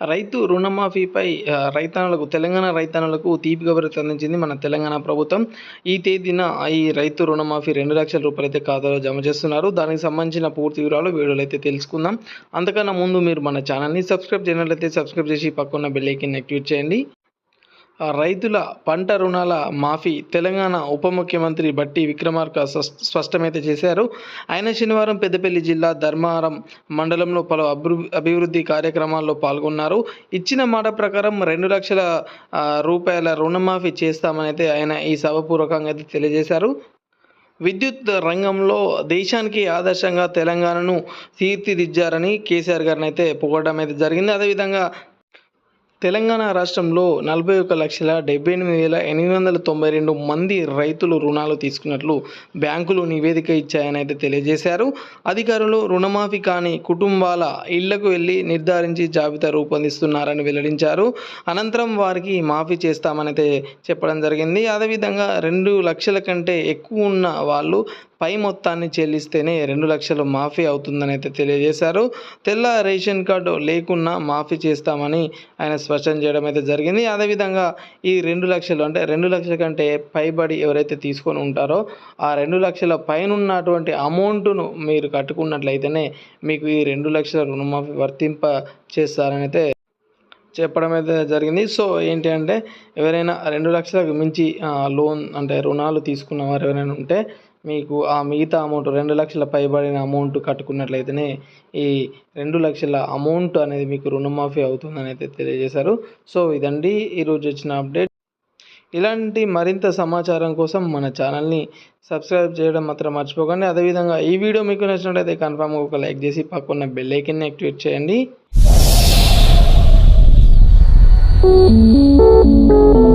రైతు రుణమాఫీపై రైతన్నలకు తెలంగాణ రైతన్నలకు తీపి కబురు అందించింది మన తెలంగాణ ప్రభుత్వం. ఈ తేదీన ఈ రైతు రుణమాఫీ రెండు లక్షల రూపాయలు అయితే ఖాతాలో జమ చేస్తున్నారు. దానికి సంబంధించిన పూర్తి వివరాలు వీడియోలో అయితే తెలుసుకుందాం. అంతకన్నా ముందు మీరు మన ఛానల్ని సబ్స్క్రైబ్ చేయనట్లయితే సబ్స్క్రైబ్ చేసి పక్కన బెల్ ఐకాన్ యాక్టివేట్ చేయండి. రైతుల పంట రుణాల మాఫీ తెలంగాణ ఉప ముఖ్యమంత్రి బట్టి విక్రమార్క స్పష్టమైతే చేశారు. ఆయన శనివారం పెద్దపల్లి జిల్లా ధర్మారం మండలంలో పలు అభివృద్ధి కార్యక్రమాల్లో పాల్గొన్నారు. ఇచ్చిన మాట ప్రకారం రెండు లక్షల రూపాయల రుణమాఫీ చేస్తామని అయితే ఆయన ఈ సభపూర్వకంగా అయితే తెలియజేశారు. విద్యుత్ రంగంలో దేశానికి ఆదర్శంగా తెలంగాణను తీర్చిదిద్దారని కేసీఆర్ గారిని అయితే పొగడడం అయితే జరిగింది. అదేవిధంగా తెలంగాణ రాష్ట్రంలో నలభై ఒక లక్షల డెబ్బై ఎనిమిది వేల ఎనిమిది వందల తొంభై రెండు మంది రైతులు రుణాలు తీసుకున్నట్లు బ్యాంకులు నివేదిక ఇచ్చాయని అయితే తెలియజేశారు. అధికారులు రుణమాఫీ కాని కుటుంబాల ఇళ్ళకు వెళ్ళి నిర్ధారించి జాబితా రూపొందిస్తున్నారని వెల్లడించారు. అనంతరం వారికి మాఫీ చేస్తామని అయితే చెప్పడం జరిగింది. అదేవిధంగా రెండు లక్షల కంటే ఎక్కువ ఉన్న వాళ్ళు పై మొత్తాన్ని చెల్లిస్తేనే రెండు లక్షలు మాఫీ అవుతుందని అయితే తెలియజేశారు. తెల్ల రేషన్ కార్డు లేకున్నా మాఫీ చేస్తామని ఆయన స్పష్టం చేయడం అయితే జరిగింది. అదేవిధంగా ఈ రెండు లక్షలు అంటే రెండు లక్షల కంటే పైబడి ఎవరైతే తీసుకొని ఉంటారో ఆ రెండు లక్షల పైన ఉన్నటువంటి అమౌంట్ను మీరు కట్టుకున్నట్లయితేనే మీకు ఈ రెండు లక్షల రుణమాఫీ వర్తింప చేస్తారని అయితే చెప్పడం అయితే జరిగింది. సో ఏంటి అంటే ఎవరైనా రెండు లక్షలకు మించి లోన్ అంటే రుణాలు తీసుకున్న వారు ఎవరైనా ఉంటే మీకు ఆ మిగతా అమౌంట్ రెండు లక్షల పైబడిన అమౌంట్ కట్టుకున్నట్లయితేనే ఈ రెండు లక్షల అమౌంట్ అనేది మీకు రుణమాఫీ అవుతుందని అయితే తెలియజేశారు. సో ఇదండి ఈరోజు వచ్చిన అప్డేట్. ఇలాంటి మరింత సమాచారం కోసం మన ఛానల్ని సబ్స్క్రైబ్ చేయడం మాత్రం మర్చిపోకండి. అదేవిధంగా ఈ వీడియో మీకు నచ్చినట్లయితే కన్ఫామ్గా ఒక లైక్ చేసి పక్కన బెల్ ఐకన్ని యాక్టివేట్ చేయండి. Thank you.